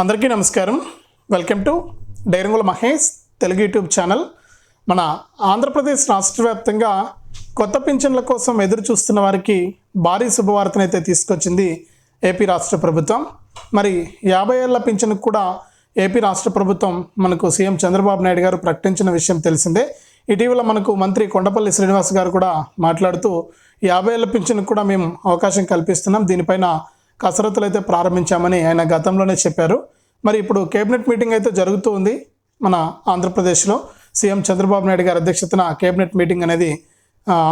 అందరికీ నమస్కారం. Welcome to డైరంగుల మహేష్ తెలుగు యూట్యూబ్ ఛానల్. మన ఆంధ్రప్రదేశ్ రాష్ట్ర వ్యాప్తంగా కొత్త పింఛన్ల కోసం ఎదురు చూస్తున్న వారికి భారీ శుభవార్తనైతే తీసుకొచ్చింది ఏపీ రాష్ట్ర ప్రభుత్వం. మరి యాభై ఏళ్ళ పింఛన్కు కూడా ఏపీ రాష్ట్ర ప్రభుత్వం మనకు సీఎం చంద్రబాబు నాయుడు గారు ప్రకటించిన విషయం తెలిసిందే. ఇటీవల మనకు మంత్రి కొండపల్లి శ్రీనివాస్ గారు కూడా మాట్లాడుతూ యాభై ఏళ్ళ పింఛన్కు కూడా మేము అవకాశం కల్పిస్తున్నాం. దీనిపైన కసరత్తులు అయితే ప్రారంభించామని ఆయన గతంలోనే చెప్పారు. మరి ఇప్పుడు కేబినెట్ మీటింగ్ అయితే జరుగుతూ ఉంది మన ఆంధ్రప్రదేశ్లో. సీఎం చంద్రబాబు నాయుడు గారి అధ్యక్షతన కేబినెట్ మీటింగ్ అనేది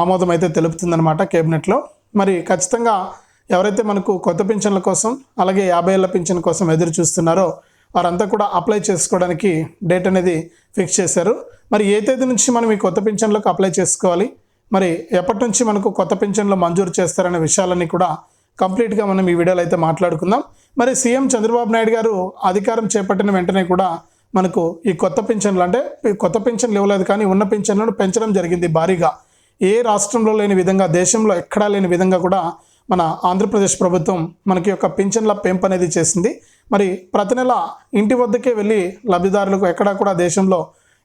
ఆమోదం అయితే తెలుపుతుందన్నమాట కేబినెట్లో. మరి ఖచ్చితంగా ఎవరైతే మనకు కొత్త పింఛన్ల కోసం అలాగే యాభై ఏళ్ళ పింఛన్ కోసం ఎదురు చూస్తున్నారో వారంతా కూడా అప్లై చేసుకోవడానికి డేట్ అనేది ఫిక్స్ చేశారు. మరి ఏ తేదీ నుంచి మనం ఈ కొత్త పింఛన్లకు అప్లై చేసుకోవాలి? మరి ఎప్పటి నుంచి మనకు కొత్త పింఛన్లు మంజూరు చేస్తారనే విషయాలన్నీ కూడా కంప్లీట్గా మనం ఈ వీడియోలో అయితే మాట్లాడుకుందాం. మరి సీఎం చంద్రబాబు నాయుడు గారు అధికారం చేపట్టిన వెంటనే కూడా మనకు ఈ కొత్త పింఛన్లు అంటే కొత్త పింఛన్లు ఇవ్వలేదు కానీ ఉన్న పింఛన్లను పెంచడం జరిగింది భారీగా. ఏ రాష్ట్రంలో లేని విధంగా దేశంలో ఎక్కడా లేని విధంగా కూడా మన ఆంధ్రప్రదేశ్ ప్రభుత్వం మనకి యొక్క పింఛన్ల పెంపు అనేది చేసింది. మరి ప్రతి నెల ఇంటి వద్దకే వెళ్ళి లబ్ధిదారులకు ఎక్కడా కూడా దేశంలో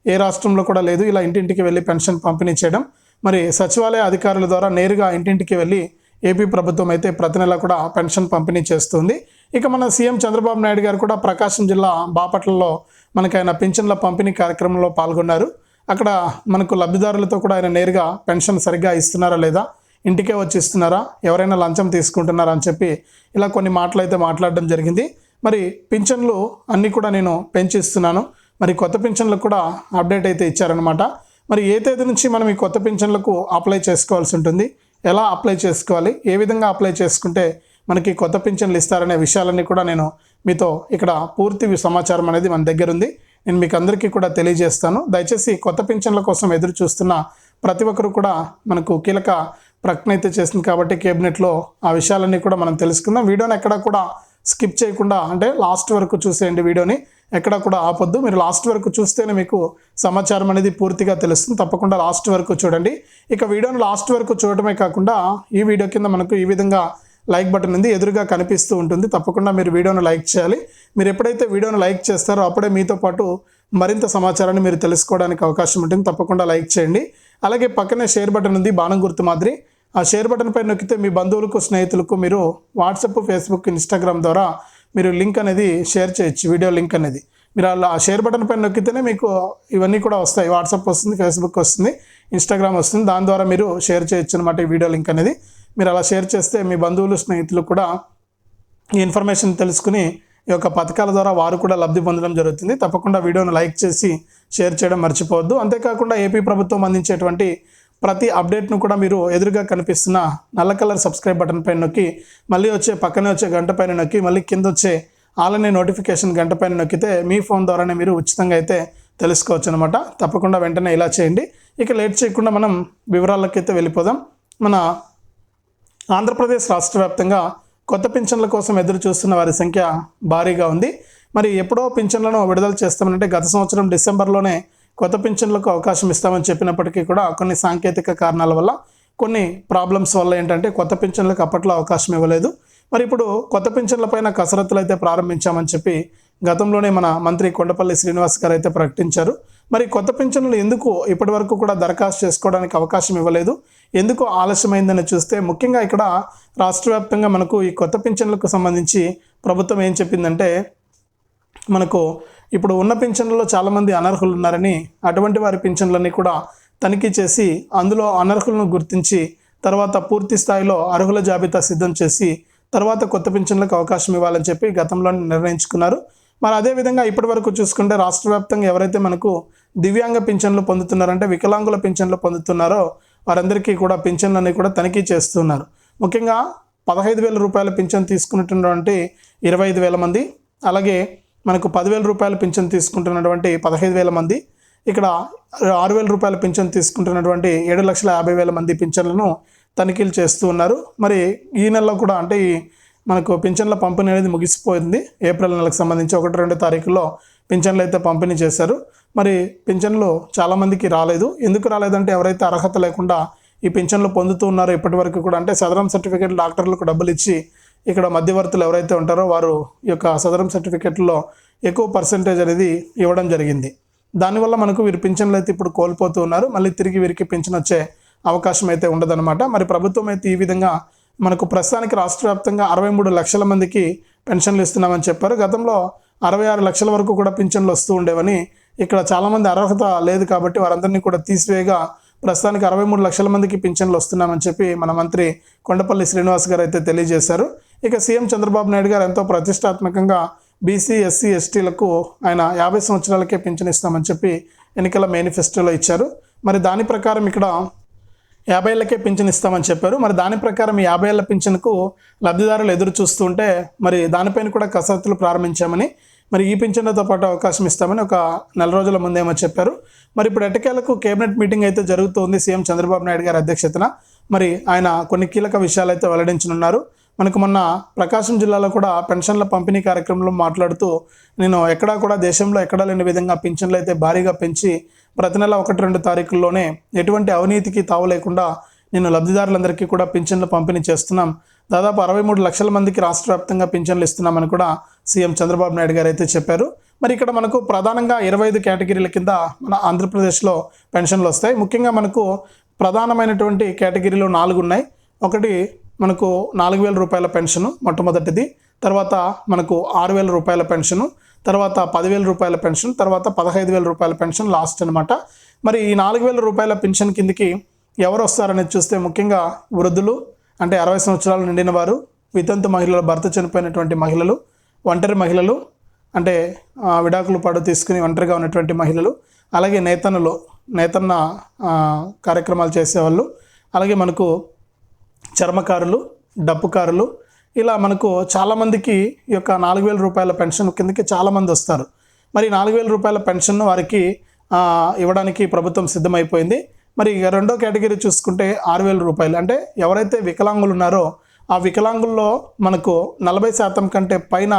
ఏ రాష్ట్రంలో కూడా లేదు. ఇలా ఇంటింటికి వెళ్ళి పెన్షన్ పంపిణీ చేయడం. మరి సచివాలయ అధికారుల ద్వారా నేరుగా ఇంటింటికి వెళ్ళి ఏపీ ప్రభుత్వం అయితే ప్రతి నెల కూడా పెన్షన్ పంపిణీ చేస్తుంది. ఇక మన సీఎం చంద్రబాబు నాయుడు గారు కూడా ప్రకాశం జిల్లా బాపట్లలో మనకు ఆయన పింఛన్ల పంపిణీ కార్యక్రమంలో పాల్గొన్నారు. అక్కడ మనకు లబ్ధిదారులతో కూడా ఆయన నేరుగా పెన్షన్ సరిగ్గా ఇస్తున్నారా లేదా ఇంటికే వచ్చి ఇస్తున్నారా ఎవరైనా లంచం తీసుకుంటున్నారా అని చెప్పి ఇలా కొన్ని మాటలు అయితే మాట్లాడడం జరిగింది. మరి పింఛన్లు అన్నీ కూడా నేను పెంచిస్తున్నాను మరి కొత్త పింఛన్లకు కూడా అప్డేట్ అయితే ఇచ్చారనమాట మరి ఏ తేదీ నుంచి మనం ఈ కొత్త పింఛన్లకు అప్లై చేసుకోవాల్సి ఉంటుంది? ఎలా అప్లై చేసుకోవాలి ఏ విధంగా అప్లై చేసుకుంటే మనకి కొత్త పింఛన్లు ఇస్తారనే విషయాలన్నీ కూడా నేను మీతో ఇక్కడ పూర్తి సమాచారం అనేది మన దగ్గర ఉంది. నేను మీకు అందరికీ కూడా తెలియజేస్తాను. దయచేసి కొత్త పింఛన్ల కోసం ఎదురు చూస్తున్న ప్రతి ఒక్కరు కూడా మనకు కీలక ప్రకటన అయితే చేసింది కాబట్టి కేబినెట్లో ఆ విషయాలన్నీ కూడా మనం తెలుసుకుందాం. వీడియోని ఎక్కడ కూడా స్కిప్ చేయకుండా అంటే లాస్ట్ వరకు చూసేయండి వీడియోని. ఎక్కడ కూడా ఆపొద్దు. మీరు లాస్ట్ వరకు చూస్తేనే మీకు సమాచారం అనేది పూర్తిగా తెలుస్తుంది. తప్పకుండా లాస్ట్ వరకు చూడండి. ఇక వీడియోను లాస్ట్ వరకు చూడటమే కాకుండా ఈ వీడియో కింద మనకు ఈ విధంగా లైక్ బటన్ ఉంది. ఎదురుగా కనిపిస్తూ ఉంటుంది. తప్పకుండా మీరు వీడియోను లైక్ చేయాలి. మీరు ఎప్పుడైతే వీడియోను లైక్ చేస్తారో అప్పుడే మీతో పాటు మరింత సమాచారాన్ని మీరు తెలుసుకోవడానికి అవకాశం ఉంటుంది. తప్పకుండా లైక్ చేయండి. అలాగే పక్కనే షేర్ బటన్ ఉంది. బాణం గుర్తు మాదిరి. ఆ షేర్ బటన్ పై నొక్కితే మీ బంధువులకు స్నేహితులకు మీరు వాట్సాప్ ఫేస్బుక్ ఇన్స్టాగ్రామ్ ద్వారా మీరు లింక్ అనేది షేర్ చేయొచ్చు వీడియో లింక్ అనేది. మీరు అలా ఆ షేర్ బటన్ పైన నొక్కితేనే మీకు ఇవన్నీ కూడా వస్తాయి. వాట్సాప్ వస్తుంది ఫేస్బుక్ వస్తుంది ఇన్స్టాగ్రామ్ వస్తుంది. దాని ద్వారా మీరు షేర్ చేయొచ్చు అనమాట ఈ వీడియో లింక్ అనేది. మీరు అలా షేర్ చేస్తే మీ బంధువులు స్నేహితులు కూడా ఈ ఇన్ఫర్మేషన్ తెలుసుకుని ఈ యొక్క పథకాల ద్వారా వారు కూడా లబ్ధి పొందడం జరుగుతుంది. తప్పకుండా వీడియోను లైక్ చేసి షేర్ చేయడం మర్చిపోవద్దు. అంతేకాకుండా ఏపీ ప్రభుత్వం అందించేటువంటి ప్రతి అప్డేట్ను కూడా మీరు ఎదురుగా కనిపిస్తున్న నల్ల కలర్ సబ్స్క్రైబ్ బటన్ పైన నొక్కి మళ్ళీ వచ్చే పక్కనే వచ్చే గంట పైన నొక్కి మళ్ళీ కింద వచ్చే ఆలనే నోటిఫికేషన్ గంట పైన నొక్కితే మీ ఫోన్ ద్వారానే మీరు ఉచితంగా అయితే తెలుసుకోవచ్చు అనమాట తప్పకుండా వెంటనే ఇలా చేయండి. ఇక లేట్ చేయకుండా మనం వివరాలకైతే వెళ్ళిపోదాం. మన ఆంధ్రప్రదేశ్ రాష్ట్ర వ్యాప్తంగా కొత్త పింఛన్ల కోసం ఎదురు చూస్తున్న వారి సంఖ్య భారీగా ఉంది. మరి ఎప్పుడో పింఛన్లను విడుదల చేస్తామంటే గత సంవత్సరం డిసెంబర్లోనే కొత్త పింఛన్లకు అవకాశం ఇస్తామని చెప్పినప్పటికీ కూడా కొన్ని సాంకేతిక కారణాల వల్ల కొన్ని ప్రాబ్లమ్స్ వల్ల ఏంటంటే కొత్త పింఛన్లకు అప్పట్లో అవకాశం ఇవ్వలేదు. మరి ఇప్పుడు కొత్త పింఛన్లపైన కసరత్తులు అయితే ప్రారంభించామని చెప్పి గతంలోనే మన మంత్రి కొండపల్లి శ్రీనివాస్ గారు అయితే ప్రకటించారు. మరి కొత్త పింఛన్లు ఎందుకు ఇప్పటి వరకు కూడా దరఖాస్తు చేసుకోవడానికి అవకాశం ఇవ్వలేదు? ఎందుకు ఆలస్యమైందని చూస్తే ముఖ్యంగా ఇక్కడ రాష్ట్ర వ్యాప్తంగా మనకు ఈ కొత్త పింఛన్లకు సంబంధించి ప్రభుత్వం ఏం చెప్పిందంటే మనకు ఇప్పుడు ఉన్న పింఛన్లలో చాలామంది అనర్హులు ఉన్నారని అటువంటి వారి పింఛన్లన్నీ కూడా తనిఖీ చేసి అందులో అనర్హులను గుర్తించి తర్వాత పూర్తి స్థాయిలో అర్హుల జాబితా సిద్ధం చేసి తర్వాత కొత్త పింఛన్లకు అవకాశం ఇవ్వాలని చెప్పి గతంలో నిర్ణయించుకున్నారు. మరి అదేవిధంగా ఇప్పటి వరకు చూసుకుంటే రాష్ట్ర వ్యాప్తంగా ఎవరైతే మనకు దివ్యాంగ పింఛన్లు పొందుతున్నారంటే వికలాంగుల పింఛన్లు పొందుతున్నారో వారందరికీ కూడా పింఛన్లన్నీ కూడా తనిఖీ చేస్తున్నారు. ముఖ్యంగా పదహైదు వేల రూపాయల పింఛన్ తీసుకున్నటువంటి ఇరవై ఐదు వేల మంది అలాగే మనకు పదివేల రూపాయల పింఛన్ తీసుకుంటున్నటువంటి పదహైదు వేల మంది ఇక్కడ ఆరు వేల రూపాయల పింఛన్ తీసుకుంటున్నటువంటి ఏడు లక్షల యాభై వేల మంది పింఛన్లను తనిఖీలు చేస్తూ ఉన్నారు. మరి ఈ నెలలో కూడా అంటే ఈ మనకు పింఛన్ల పంపిణీ అనేది ముగిసిపోయింది. ఏప్రిల్ నెలకు సంబంధించి ఒకటి రెండు తారీఖుల్లో పింఛన్లు అయితే పంపిణీ చేశారు. మరి పింఛన్లు చాలామందికి రాలేదు. ఎందుకు రాలేదంటే ఎవరైతే అర్హత లేకుండా ఈ పింఛన్లు పొందుతూ ఉన్నారో ఇప్పటి వరకు కూడా అంటే సదరం సర్టిఫికేట్ డాక్టర్లకు డబ్బులు ఇచ్చి ఇక్కడ మధ్యవర్తులు ఎవరైతే ఉంటారో వారు ఈ యొక్క సదరం సర్టిఫికెట్లో ఎక్కువ పర్సంటేజ్ అనేది ఇవ్వడం జరిగింది. దానివల్ల మనకు వీరు పింఛన్లు అయితే ఇప్పుడు కోల్పోతూ ఉన్నారు. మళ్ళీ తిరిగి వీరికి పింఛన్ వచ్చే అవకాశం అయితే ఉండదన్నమాట. మరి ప్రభుత్వం అయితే ఈ విధంగా మనకు ప్రస్తుతానికి రాష్ట్ర వ్యాప్తంగా అరవై మూడు లక్షల మందికి పెన్షన్లు ఇస్తున్నామని చెప్పారు. గతంలో అరవై ఆరు లక్షల వరకు కూడా పింఛన్లు వస్తూ ఉండేవని ఇక్కడ చాలామంది అర్హత లేదు కాబట్టి వారందరినీ కూడా తీసివేయగా ప్రస్తుతానికి అరవై మూడు లక్షల మందికి పింఛన్లు వస్తున్నామని చెప్పి మన మంత్రి కొండపల్లి శ్రీనివాస్ గారు అయితే తెలియజేశారు. ఇక సీఎం చంద్రబాబు నాయుడు గారు ఎంతో ప్రతిష్టాత్మకంగా బీసీ ఎస్సీ ఎస్టీలకు ఆయన యాభై సంవత్సరాలకే పింఛన్ ఇస్తామని చెప్పి ఎన్నికల మేనిఫెస్టోలో ఇచ్చారు. మరి దాని ప్రకారం ఇక్కడ యాభై ఏళ్ళకే పింఛన్ ఇస్తామని చెప్పారు. మరి దాని ప్రకారం ఈ యాభై ఏళ్ళ పింఛన్కు లబ్ధిదారులు ఎదురు చూస్తుంటే మరి దానిపైన కూడా కసరత్తులు ప్రారంభించామని మరి ఈ పింఛన్లతో పాటు అవకాశం ఇస్తామని ఒక నెల రోజుల ముందేమో చెప్పారు. మరి ఇప్పుడు ఎట్టకేలకు కేబినెట్ మీటింగ్ అయితే జరుగుతుంది సీఎం చంద్రబాబు నాయుడు గారి అధ్యక్షతన. మరి ఆయన కొన్ని కీలక విషయాలు అయితే వెల్లడించనున్నారు. మనకు మొన్న ప్రకాశం జిల్లాలో కూడా పెన్షన్ల పంపిణీ కార్యక్రమంలో మాట్లాడుతూ నేను ఎక్కడా కూడా దేశంలో ఎక్కడా లేని విధంగా పింఛన్లు అయితే భారీగా పెంచి ప్రతి నెల ఒకటి రెండు తారీఖుల్లోనే ఎటువంటి అవినీతికి తావు లేకుండా నేను లబ్ధిదారులందరికీ కూడా పింఛన్లు పంపిణీ చేస్తున్నాం. దాదాపు అరవై మూడు లక్షల మందికి రాష్ట్ర వ్యాప్తంగా పింఛన్లు ఇస్తున్నామని కూడా సీఎం చంద్రబాబు నాయుడు గారు అయితే చెప్పారు. మరి ఇక్కడ మనకు ప్రధానంగా ఇరవై ఐదు కేటగిరీల కింద మన ఆంధ్రప్రదేశ్లో పెన్షన్లు వస్తాయి. ముఖ్యంగా మనకు ప్రధానమైనటువంటి కేటగిరీలు నాలుగు ఉన్నాయి. ఒకటి మనకు నాలుగు వేల రూపాయల పెన్షను మొట్టమొదటిది తర్వాత మనకు ఆరు వేల రూపాయల పెన్షను తర్వాత పదివేల రూపాయల పెన్షన్ తర్వాత పదహైదు వేల రూపాయల పెన్షన్ లాస్ట్ అనమాట మరి ఈ నాలుగు వేల రూపాయల పెన్షన్ కిందకి ఎవరు వస్తారనేది చూస్తే ముఖ్యంగా వృద్ధులు అంటే అరవై సంవత్సరాలు నిండిన వారు వితంతు మహిళలు భర్త చనిపోయినటువంటి మహిళలు ఒంటరి మహిళలు అంటే విడాకులు పాడు తీసుకుని ఒంటరిగా ఉన్నటువంటి మహిళలు అలాగే నేతన్నలు నేతన్న కార్యక్రమాలు చేసేవాళ్ళు అలాగే మనకు చర్మకారులు డప్పుకారులు ఇలా మనకు చాలామందికి ఈ యొక్క నాలుగు వేల రూపాయల పెన్షన్ కిందకి చాలామంది వస్తారు. మరి నాలుగు వేల రూపాయల పెన్షన్ వారికి ఇవ్వడానికి ప్రభుత్వం సిద్ధమైపోయింది. మరి రెండో కేటగిరీ చూసుకుంటే ఆరు వేల రూపాయలు. అంటే ఎవరైతే వికలాంగులు ఉన్నారో ఆ వికలాంగుల్లో మనకు నలభై శాతం కంటే పైన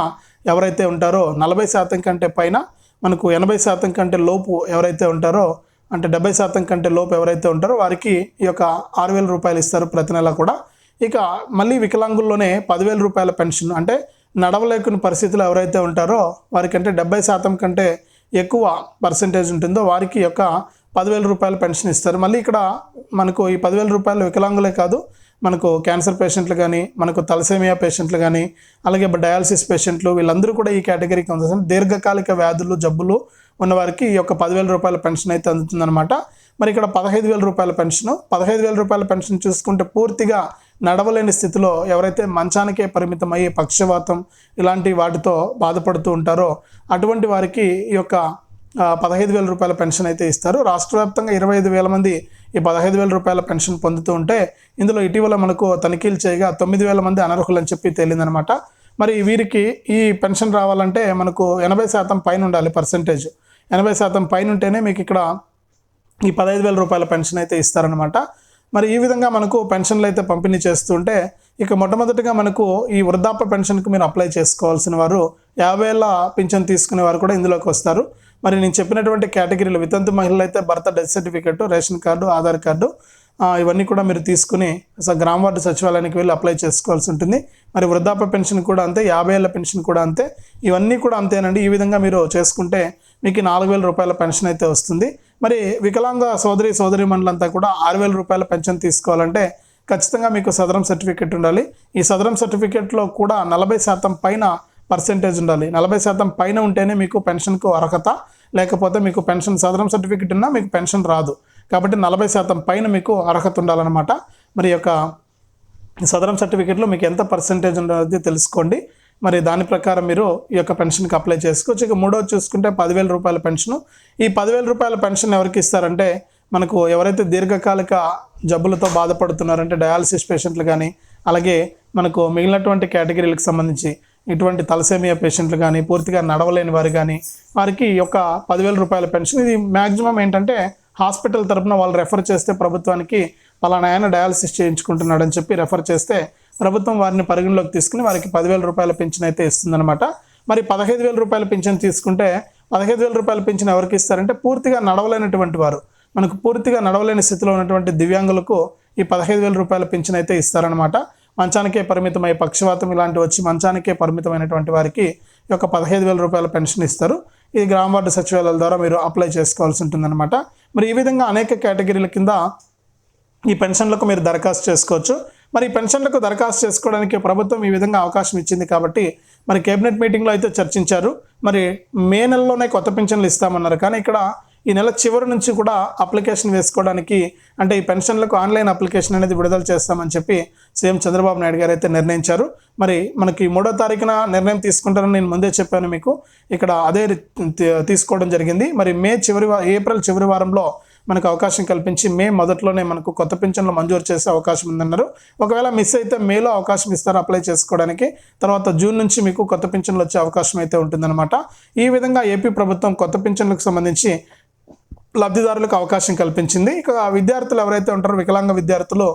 ఎవరైతే ఉంటారో నలభై శాతం కంటే పైన మనకు ఎనభై శాతం కంటే లోపు ఎవరైతే ఉంటారో అంటే డెబ్బై శాతం కంటే లోపు ఎవరైతే ఉంటారో వారికి ఈ యొక్క ఆరు వేల రూపాయలు ఇస్తారు ప్రతి నెల కూడా. ఇక మళ్ళీ వికలాంగుల్లోనే పదివేల రూపాయల పెన్షన్ అంటే నడవలేకుని పరిస్థితులు ఎవరైతే ఉంటారో వారికంటే డెబ్బై శాతం కంటే ఎక్కువ పర్సంటేజ్ ఉంటుందో వారికి యొక్క పదివేల రూపాయల పెన్షన్ ఇస్తారు. మళ్ళీ ఇక్కడ మనకు ఈ పదివేల రూపాయలు వికలాంగులే కాదు మనకు క్యాన్సర్ పేషెంట్లు కానీ మనకు తలసేమియా పేషెంట్లు కానీ అలాగే డయాలసిస్ పేషెంట్లు వీళ్ళందరూ కూడా ఈ కేటగిరీకి ఉంది దీర్ఘకాలిక వ్యాధులు జబ్బులు ఉన్నవారికి ఈ యొక్క పదివేల రూపాయల పెన్షన్ అయితే అందుతుందన్నమాట. మరి ఇక్కడ పదహైదు వేల రూపాయల పెన్షన్ పదహైదు వేల రూపాయల పెన్షన్ చూసుకుంటే పూర్తిగా నడవలేని స్థితిలో ఎవరైతే మంచానికే పరిమితం పక్షవాతం ఇలాంటి వాటితో బాధపడుతూ ఉంటారో అటువంటి వారికి ఈ యొక్క పదహైదు వేల రూపాయల పెన్షన్ అయితే ఇస్తారు. రాష్ట్ర వ్యాప్తంగా ఇరవై ఐదు వేల మంది ఈ పదహైదు వేల రూపాయల పెన్షన్ పొందుతూ ఉంటే ఇందులో ఇటీవల మనకు తనిఖీలు చేయగా తొమ్మిది వేల మంది అనర్హులని చెప్పి తేలిందనమాట మరి వీరికి ఈ పెన్షన్ రావాలంటే మనకు ఎనభై శాతం పైన ఉండాలి పర్సంటేజ్. ఎనభై శాతం పైన ఉంటేనే మీకు ఇక్కడ ఈ పదహైదు వేల రూపాయల పెన్షన్ అయితే ఇస్తారనమాట మరి ఈ విధంగా మనకు పెన్షన్లు అయితే పంపిణీ చేస్తుంటే ఇక మొట్టమొదటిగా మనకు ఈ వృద్ధాప్య పెన్షన్కి మీరు అప్లై చేసుకోవాల్సిన వారు యాభై ఏళ్ళ పింఛన్ తీసుకునే వారు కూడా ఇందులోకి వస్తారు. మరి నేను చెప్పినటువంటి కేటగిరీలు వితంతు మహిళలు అయితే భర్త death certificate ration card Aadhaar card ఇవన్నీ కూడా మీరు తీసుకుని స- గ్రామ వార్డు సచివాలయానికి వెళ్ళి అప్లై చేసుకోవాల్సి ఉంటుంది. మరి వృద్ధాప్య పెన్షన్ కూడా అంతే యాభై ఏళ్ళ పెన్షన్ కూడా అంతే. ఇవన్నీ కూడా అంతేనండి. ఈ విధంగా మీరు చేసుకుంటే మీకు నాలుగు వేల రూపాయల పెన్షన్ అయితే వస్తుంది. మరి వికలాంగ సోదరి సోదరి మండలంతా కూడా ఆరు వేల రూపాయల పెన్షన్ తీసుకోవాలంటే ఖచ్చితంగా మీకు సదరం సర్టిఫికెట్ ఉండాలి. ఈ సదరం సర్టిఫికెట్లో కూడా నలభై శాతం పైన పర్సెంటేజ్ ఉండాలి. నలభై శాతం పైన ఉంటేనే మీకు పెన్షన్కు అర్హత లేకపోతే మీకు పెన్షన్ సదరం సర్టిఫికెట్ ఉన్నా మీకు పెన్షన్ రాదు. కాబట్టి నలభై శాతం పైన మీకు అర్హత ఉండాలన్నమాట. మరి యొక్క సదరం సర్టిఫికేట్లో మీకు ఎంత పర్సెంటేజ్ ఉండదో తెలుసుకోండి. మరి దాని ప్రకారం మీరు ఈ యొక్క పెన్షన్కి అప్లై చేసుకోవచ్చు. ఇక మూడోది చూసుకుంటే పదివేల రూపాయల పెన్షన్. ఈ పదివేల రూపాయల పెన్షన్ ఎవరికి ఇస్తారంటే మనకు ఎవరైతే దీర్ఘకాలిక జబ్బులతో బాధపడుతున్నారంటే డయాలసిస్ పేషెంట్లు కానీ అలాగే మనకు మిగిలినటువంటి కేటగిరీలకు సంబంధించి ఇటువంటి తలసేమియా పేషెంట్లు కానీ పూర్తిగా నడవలేని వారు కానీ వారికి ఈ యొక్క పదివేల రూపాయల పెన్షన్ ఇది మ్యాక్సిమం ఏంటంటే హాస్పిటల్ తరపున వాళ్ళు రెఫర్ చేస్తే ప్రభుత్వానికి పలానా ఆయన డయాలసిస్ చేయించుకుంటున్నాడని చెప్పి రెఫర్ చేస్తే ప్రభుత్వం వారిని పరిగణలోకి తీసుకుని వారికి పదివేల రూపాయల పెన్షన్ అయితే ఇస్తుందన్నమాట. మరి పదహైదు వేల రూపాయల పెన్షన్ తీసుకుంటే పదహైదు వేల రూపాయల పెన్షన్ ఎవరికి ఇస్తారంటే పూర్తిగా నడవలేనటువంటి వారు. మనకు పూర్తిగా నడవలేని స్థితిలో ఉన్నటువంటి దివ్యాంగులకు ఈ పదహైదు వేల రూపాయల పెన్షన్ అయితే ఇస్తారనమాట మంచానికే పరిమితమై పక్షవాతం ఇలాంటివి వచ్చి మంచానికే పరిమితమైనటువంటి వారికి ఈ యొక్క పదహైదు వేల రూపాయల పెన్షన్ ఇస్తారు. ఇది గ్రామ వార్డు సచివాలయాల ద్వారా మీరు అప్లై చేసుకోవాల్సి ఉంటుందన్నమాట. మరి ఈ విధంగా అనేక కేటగిరీల కింద ఈ పెన్షన్లకు మీరు దరఖాస్తు చేసుకోవచ్చు. మరి పెన్షన్లకు దరఖాస్తు చేసుకోవడానికి ప్రభుత్వం ఈ విధంగా అవకాశం ఇచ్చింది కాబట్టి మరి కేబినెట్ మీటింగ్లో అయితే చర్చించారు. మరి మే నెలలోనే కొత్త పెన్షన్లు ఇస్తామన్నారు. కానీ ఇక్కడ ఈ నెల చివరి నుంచి కూడా అప్లికేషన్ వేసుకోవడానికి అంటే ఈ పెన్షన్లకు ఆన్లైన్ అప్లికేషన్ అనేది విడుదల చేస్తామని చెప్పి సీఎం చంద్రబాబు నాయుడు గారు అయితే నిర్ణయించారు. మరి మనకి మూడో తారీఖున నిర్ణయం తీసుకుంటారని నేను ముందే చెప్పాను మీకు. ఇక్కడ అదే తీసుకోవడం జరిగింది. మరి మే చివరి ఏప్రిల్ చివరి వారంలో మనకు అవకాశం కల్పించి మే మొదట్లోనే మనకు కొత్త పింఛన్లు మంజూరు చేసే అవకాశం ఉందన్నారు. ఒకవేళ మిస్ అయితే మేలో అవకాశం ఇస్తారు అప్లై చేసుకోవడానికి. తర్వాత జూన్ నుంచి మీకు కొత్త పింఛన్లు వచ్చే అవకాశం అయితే ఉంటుందన్నమాట. ఈ విధంగా ఏపీ ప్రభుత్వం కొత్త పింఛన్లకు సంబంధించి లబ్ధిదారులకు అవకాశం కల్పించింది. ఇక విద్యార్థులు ఎవరైతే ఉంటారో వికలాంగ విద్యార్థులు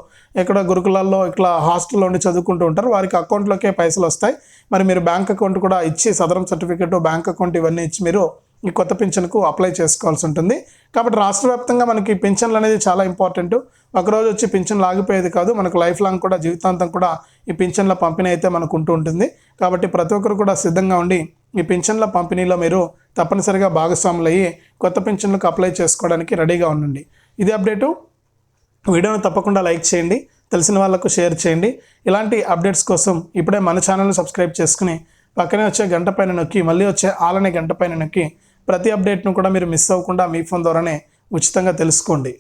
ఇక్కడ గురుకులాల్లో ఇట్లా హాస్టల్లో ఉండి చదువుకుంటూ ఉంటారు. వారికి అకౌంట్లోకే పైసలు వస్తాయి. మరి మీరు బ్యాంక్ అకౌంట్ కూడా ఇచ్చి సదరం సర్టిఫికేట్ బ్యాంక్ అకౌంట్ ఇవన్నీ ఇచ్చి మీరు ఈ కొత్త పింఛన్కు అప్లై చేసుకోవాల్సి ఉంటుంది. కాబట్టి రాష్ట్ర వ్యాప్తంగా మనకి పింఛన్లు అనేది చాలా ఇంపార్టెంట్. ఒకరోజు వచ్చి పింఛన్లు ఆగిపోయేది కాదు. మనకు లైఫ్ లాంగ్ కూడా జీవితాంతం కూడా ఈ పింఛన్ల పంపిణీ అయితే మనకు ఉంటూ ఉంటుంది. కాబట్టి ప్రతి ఒక్కరు కూడా సిద్ధంగా ఉండి ఈ పింఛన్ల పంపిణీలో మీరు తప్పనిసరిగా భాగస్వాములు అయ్యి కొత్త పింఛన్లకు అప్లై చేసుకోవడానికి రెడీగా ఉండండి. ఇది అప్డేటు. వీడియోను తప్పకుండా లైక్ చేయండి. తెలిసిన వాళ్ళకు షేర్ చేయండి. ఇలాంటి అప్డేట్స్ కోసం ఇప్పుడే మన ఛానల్ని సబ్స్క్రైబ్ చేసుకుని పక్కనే వచ్చే గంట పైన నొక్కి మళ్ళీ వచ్చే ఆలనే గంట పైన నొక్కి ప్రతి అప్డేట్ను కూడా మీరు మిస్ అవ్వకుండా మీ ఫోన్ ద్వారానే ఉచితంగా తెలుసుకోండి.